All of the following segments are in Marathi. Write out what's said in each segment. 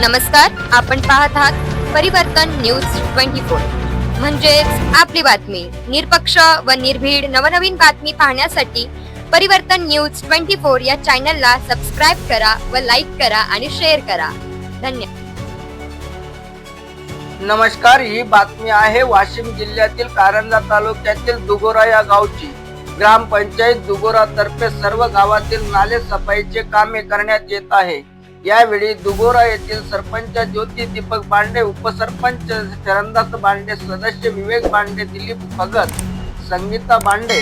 नमस्कार आपण पाहत आहात परिवर्तन न्यूज ट्वेंटी फोर. म्हणजेच आपली बातमी निरपक्ष व निर्भीड नवनवीन बातमी पाहण्यासाठी परिवर्तन न्यूज ट्वेंटी फोर या चॅनलला सबस्क्राईब करा व लाईक करा आणि शेअर करा. धन्यवाद. नमस्कार ही बातमी आहे वाशिम जिल्ह्यातील कारंजा तालुक्यातील दुगोरा या गावची. ग्रामपंचायत दुगोरा तर्फे सर्व गावातील नाले सफाईचे कामे करण्यात येत आहे. यावेळी दुगोरा येथील सरपंच ज्योती दीपक बांडे उपसरपंच चरणदास बांडे सदस्य विवेक बांडे दिलीप भगत संगीता बांडे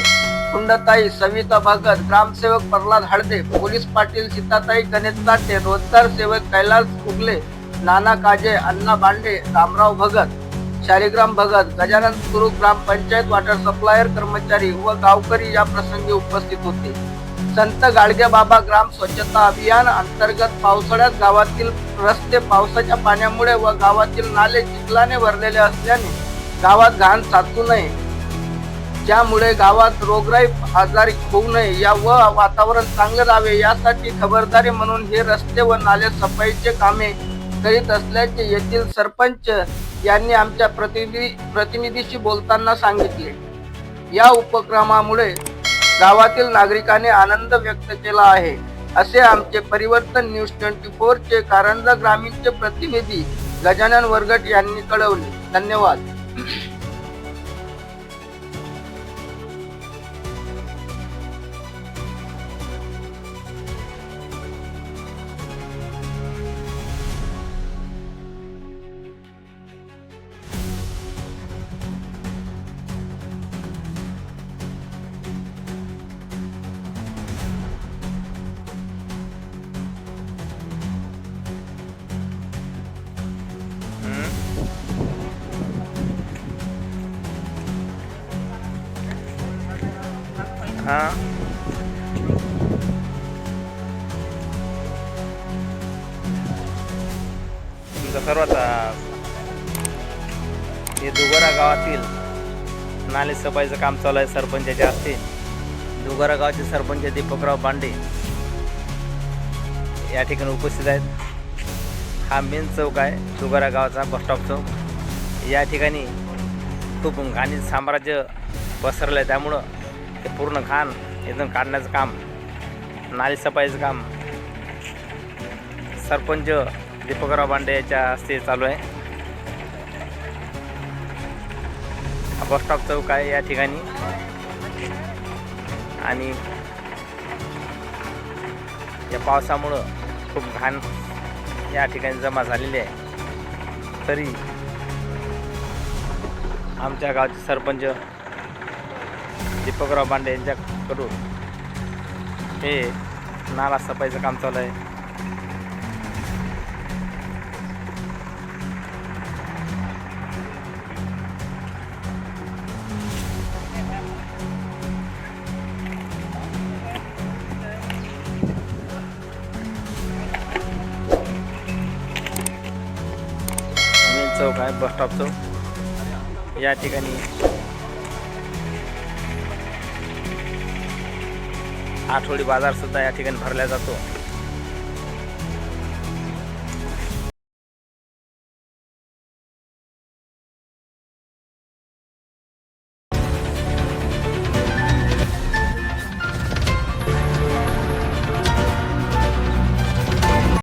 कुंडताई सविता भगत ग्रामसेवक प्रल्हाद हळदे पोलीस पाटील सीताताई गणेश ताटे रोजगार सेवक कैलास उगले नाना काजे अण्णा बांडे रामराव भगत शालिग्राम भगत गजानन गुरु ग्रामपंचायत वॉटर सप्लायर कर्मचारी व गावकरी या प्रसंगी उपस्थित होते. संत गाडगे बाबा ग्राम स्वच्छता अभियान अंतर्गत पावसाळ्यात गावातील रस्ते पावसाच्या पाण्यामुळे व गावातील नाले चिखलाने भरलेले असल्याने गावात घाण साचू नये. ज्यामुळे गावात रोगराई आजारी होऊ नये या व वातावरण चांगले राहावे यासाठी खबरदारी म्हणून हे रस्ते व नाले सफाईचे कामे करीत असल्याचे येथील सरपंच यांनी आमच्या प्रतिनिधी प्रतिनिधीशी बोलताना सांगितले. या उपक्रमामुळे गावातील नागरिकांनी आनंद व्यक्त केला आहे. असे आमचे परिवर्तन न्यूज ट्वेंटी फोर चे कारंजा ग्रामीणचे प्रतिनिधी गजानन वरगट यांनी कळवले. धन्यवाद. हा. तुमचा सर्वात हे दुगोरा गावातील नाले सफाईचं काम चालू आहे सरपंचाच्या हस्ते. दुगोरा गावाचे सरपंच दीपकराव बांडे या ठिकाणी उपस्थित आहेत. हा मेन चौक आहे दुगोरा गावाचा बस स्टॉप चौक. या ठिकाणी खूप घाणी साम्राज्य पसरलं आहे त्यामुळं ते पूर्ण घाण इथून काढण्याचं काम नाली सफाईचं काम. सरपंच दीपकराव बांडे याच्या हस्ते चालू आहे. बस स्टॉप चौक आहे या ठिकाणी. आणि या पावसामुळं खूप घाण या ठिकाणी जमा झालेली आहे. तरी आमच्या गावचे सरपंच दीपकराव बांडे यांच्याकडून हे नाला सफाईचं काम चालू आहे मेन चौक आहे बस स्टॉप चौक. या ठिकाणी आठवडी बाजारसुद्धा या ठिकाणी भरला जातो.